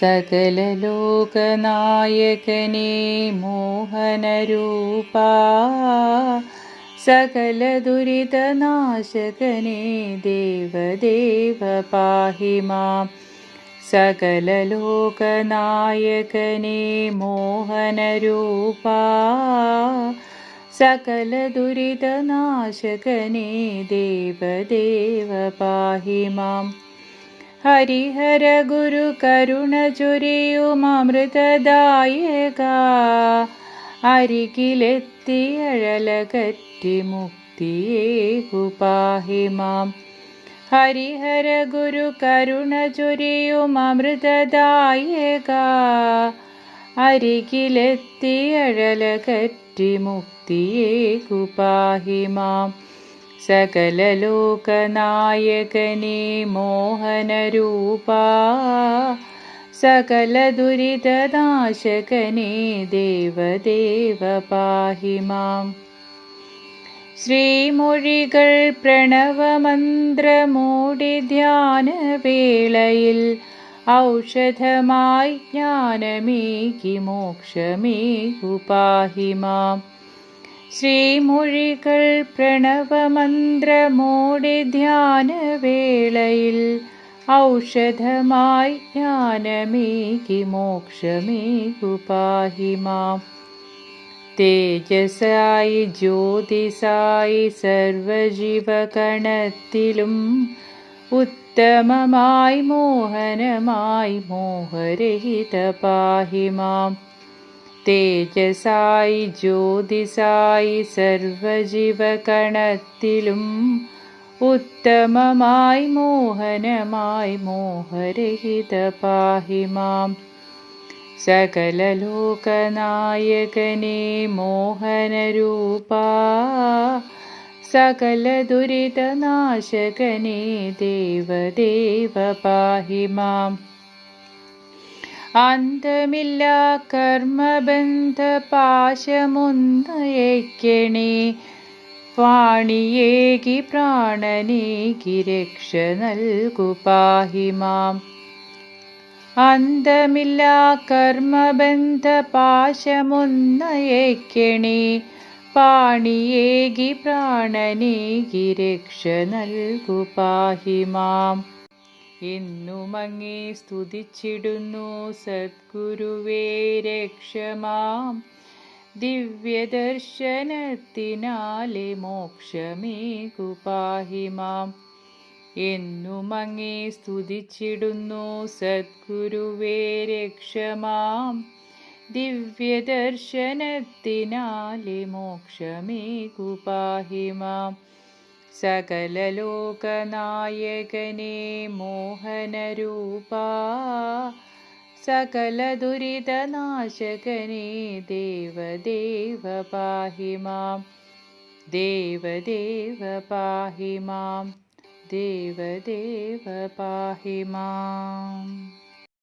सकलोकनायकनि मोहनरूपा सकलदुरितनाशकने देवदेव पाहि मां सकलोकनायकने मोहनरूपा सकलदुरितनाशकने देवदेव पाहि माम् ഹരിഹര ഗുരു കരുണ ചൊരിയുമൃതദായക അരികിലെത്തി അഴലകറ്റി മുക്തിയേകുപാഹി മാം. ഹരിഹര ഗുരു കരുണ ചൊരിയുമൃതദായക അരികിലെത്തി അഴലകറ്റി മുക്തിയേകുപാഹി മാം. സകലലോകനായകനേ മോഹനരൂപാ സകല ദുരിതനാശകനേ ദേവദേവ പാഹി ശ്രീമൊഴികൾ പ്രണവമന്ത്രമൂടി ധ്യാനവേളയിൽ ഔഷധമായി ജ്ഞാനമേകി മോക്ഷമേകുപാഹി മാം. ശ്രീമൊഴികൾ പ്രണവമന്ത്രമോടി ധ്യാനവേളയിൽ ഔഷധമായി ജ്ഞാനമേകി മോക്ഷമേകുപാഹി മാം തേജസായി ജ്യോതിസായി സർവജീവകണത്തിലും ഉത്തമമായി മോഹനമായി മോഹരഹിത പാഹി മാം തേജസായി ജ്യോതിസായി സർവജീവകണത്തിലും ഉത്തമമായി മോഹനമായി മോഹരഹിത പാഹിമാം സകല ലോകനായകനേ മോഹനരൂപാ ദുരിതനാശകനേ ദേവദേവ പാഹി മാം. അന്തമില്ല കർമ്മബന്ധ പാശമൊന്നയക്കണേ. വാണിയേകി പ്രാണനേകി രക്ഷ നൽകു പാഹിമാം അന്തമില്ല കർമ്മബന്ധ പാശമൊന്നയക്കണേ. പാണിയേകി പ്രാണനേകി രക്ഷ നൽകു പാഹി മാം. എന്നുമങ്ങേ സ്തുതിച്ചിടുന്നു സദ്ഗുരുവേ രക്ഷമാം. ദിവ്യദർശനത്തിനാലെ മോക്ഷമേകുപാഹിമാം എന്നുമങ്ങേ സ്തുതിച്ചിടുന്നു സദ്ഗുരുവേ രക്ഷമാം. ദിവ്യദർശനത്തിനാലെ മോക്ഷമേകുപാഹി सकललोकनायकने मोहनरूपा सकलदुरितनाशकने देवदेव पाहि मां देवदेव पाहि मां देवदेव पाहि माम्